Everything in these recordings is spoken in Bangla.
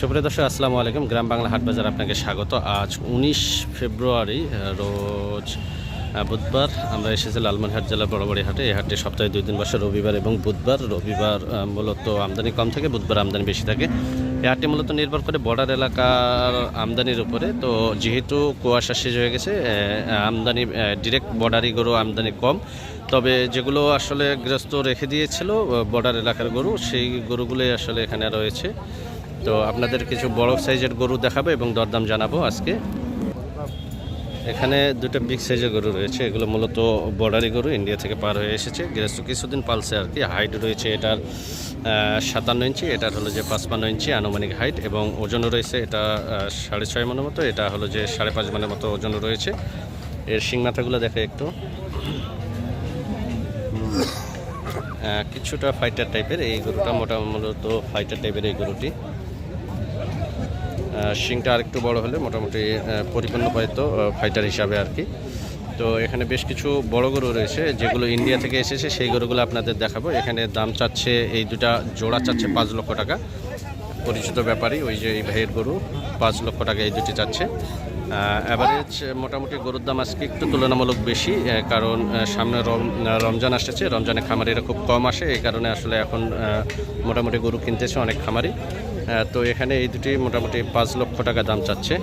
সুপ্রিয় দর্শক, আসসালামু আলাইকুম। গ্রাম বাংলা হাট বাজার আপনাকে স্বাগত। আজ উনিশ ফেব্রুয়ারি রোজ বুধবার আমরা এসেছি লালমনিরহাট জেলার বড়বাড়ি হাটে। এই হাটে সপ্তাহে দুই দিন বসে রবিবার এবং বুধবার। রবিবার মূলত আমদানি কম থাকে, বুধবার আমদানি বেশি থাকে। এই হাটটি মূলত নির্ভর করে বর্ডার এলাকার আমদানির উপরে। তো যেহেতু কুয়াশা শেষ হয়ে গেছে আমদানি ডিরেক্ট বর্ডারি গরু আমদানি কম। তবে যেগুলো আসলে গ্রস্ত রেখে দিয়েছিল বর্ডার এলাকার গরু, সেই গরুগুলোই আসলে এখানে রয়েছে। তো আপনাদের কিছু বড় সাইজের গরু দেখাবো এবং দরদাম জানাব আজকে। এখানে দুটো বিগ সাইজের গরু রয়েছে, এগুলো মূলত বর্ডারি গরু, ইন্ডিয়া থেকে পার হয়ে এসেছে। গৃহস্থ কিছুদিন পালছে আর কি হাইট রয়েছে এটার সাতান্ন ইঞ্চি, এটার হলো যে পাঁচপান্ন ইঞ্চি আনুমানিক হাইট এবং ওজনও রয়েছে এটা সাড়ে ছয় মনের মতো, এটা হলো যে সাড়ে পাঁচ মনের মতো ওজন রয়েছে। এর শিং মাথাগুলো দেখে একটু। কিছুটা ফাইটার টাইপের এই গরুটা মোটামুটি ফাইটার টাইপের এই গরুটি। শিংটা আরেকটু বড় হলে মোটামুটি পরিপূর্ণ পাইতো ফাইটার হিসাবে আর কি। তো এখানে বেশ কিছু বড় গরু রয়েছে, যেগুলো ইন্ডিয়া থেকে এসেছে, সেই গরুগুলো আপনাদের দেখাবো। এখানে দাম চাচ্ছে, এই দুটা জোড়া চাচ্ছে পাঁচ লক্ষ টাকা। পরিচিত ব্যাপারই, ওই যে এই ভাইয়ের গরু, পাঁচ লক্ষ টাকা এই দুটি চাচ্ছে। অ্যাভারেজ মোটামুটি গরুর দাম আজকে একটু তুলনামূলক বেশি কারণ সামনে রম- রমজান আসতেছে, রমজানে খামারিরা খুব কম আসে, এই কারণে আসলে এখন মোটামুটি গরু কিনতেছে অনেক খামারি। তো এখানে এই দুটি মোটামুটি পাঁচ লক্ষ টাকা দাম চাচ্ছে।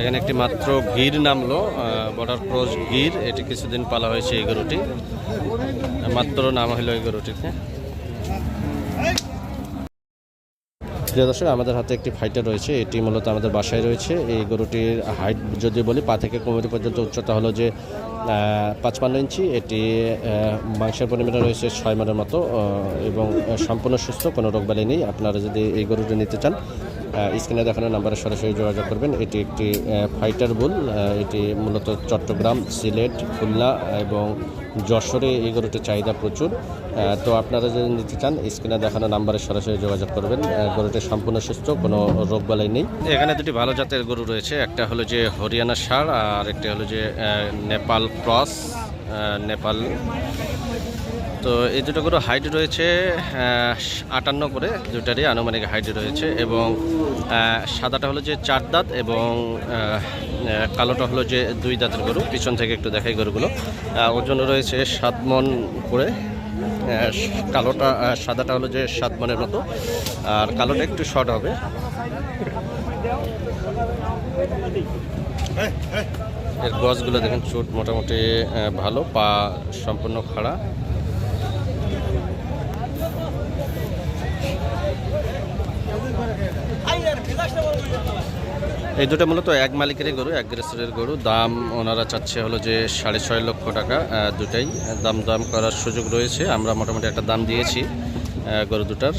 এখানে একটি মাত্র গির নামলো বর্ডার ক্রস গির এটি কিছুদিন পালা হয়েছে এই গরুটি। মাত্র নাম হলো এই গরুটিতে। প্রিয় দর্শক, আমাদের হাতে একটি ফাইটার রয়েছে। এটি মূলত আমাদের বাসায় রয়েছে। এই গরুটির হাইট যদি বলি, পা থেকে কোমরি পর্যন্ত উচ্চতা হলো যে পাঁচপান্ন ইঞ্চি। এটি মাংসের পরিমাণে রয়েছে ছয় মানের মতো এবং সম্পূর্ণ সুস্থ, কোনো রোগবালি নেই। আপনারা যদি এই গরুটি নিতে চান স্ক্রিনে দেখানো নাম্বারে সরাসরি যোগাযোগ করবেন। এটি একটি ফাইটার বুল এটি মূলত চট্টগ্রাম সিলেট খুলনা এবং যশোরে এই গরুটির চাহিদা প্রচুর। তো আপনারা যদি নিতে চান, স্ক্রিনে দেখানো নাম্বারে সরাসরি যোগাযোগ করবেন। গরুটা সম্পূর্ণ সুস্থ, কোনো রোগ বালাই নেই। এখানে দুটি ভালো জাতের গরু রয়েছে। একটা হলো যে হরিয়ানা সার, আর একটা হলো যে নেপাল ক্রস নেপাল তো এই দুটো গরু হাইট রয়েছে আটান্ন করে, দুটারই আনুমানিক হাইট রয়েছে এবং সাদাটা হলো যে চার দাঁত এবং কালোটা হলো যে দুই দাঁতের গরু। পিছন থেকে একটু দেখাই গরুগুলো। ওজন রয়েছে সাত মন করে কালোটা সাদাটা হলো যে সাত মনের মতো। আর কালোটা একটু শর্ট হবে। এর গছগুলো দেখেন চোট মোটামুটি ভালো, পা সম্পূর্ণ খাড়া। এই দুটো মূলত এক মালিকেরই গরু, এক গ্রেসের গরু। দাম ওনারা চাচ্ছে হলো যে সাড়ে ছয় লক্ষ টাকা দুটাই। দাম দাম করার সুযোগ রয়েছে। আমরা মোটামুটি একটা দাম দিয়েছি গরু দুটার।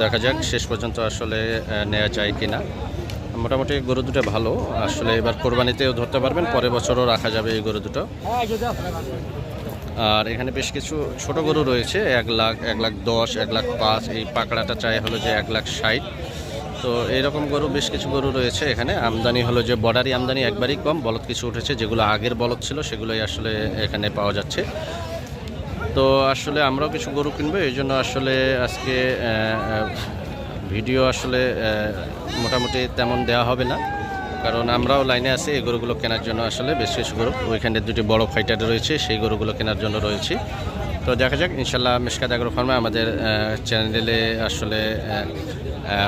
দেখা যাক শেষ পর্যন্ত আসলে নেওয়া যায় কি না মোটামুটি গরু দুটো ভালো। আসলে এবার কোরবানিতেও ধরতে পারবেন, পরের বছরও রাখা যাবে এই গরু দুটো। আর এখানে বেশ কিছু ছোট গরু রয়েছে, এক লাখ এক লাখ দশ, এক লাখ পাঁচ। এই পাকড়াটা চাই হলো যে এক লাখ ষাট। তো এইরকম গরু, বেশ কিছু গরু রয়েছে এখানে। আমদানি হলো যে বর্ডারি আমদানি একবারই কম, বলদ কিছু উঠেছে, যেগুলো আগের বলদ ছিল, সেগুলোই আসলে এখানে পাওয়া যাচ্ছে। তো আসলে আমরাও কিছু গরু কিনবো, এই জন্য আসলে আজকে ভিডিও আসলে মোটামুটি তেমন দেওয়া হবে না। কারণ আমরাও লাইনে আছি, এই গরুগুলো কেনার জন্য আসলে বেশ কিছু গরু। ওইখানে দুটি বড় ফাইটার রয়েছে, সেই গরুগুলো কেনার জন্য রয়েছে। তো দেখা যাক, ইনশাল্লাহ মিসকাত আগ্রো ফার্মে আমাদের চ্যানেলে আসলে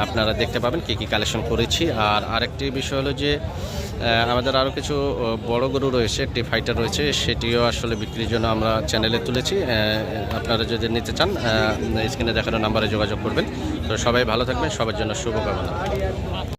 আপনারা দেখতে পাবেন কী কী কালেকশন করেছি। আর আরেকটি বিষয় হলো যে আমাদের আরও কিছু বড় গরু রয়েছে একটি ফাইটার রয়েছে, সেটিও আসলে বিক্রির জন্য আমরা চ্যানেলে তুলেছি। আপনারা যদি নিতে চান স্ক্রিনে দেখানো নাম্বারে যোগাযোগ করবেন। তো সবাই ভালো থাকবেন, সবার জন্য শুভকামনা।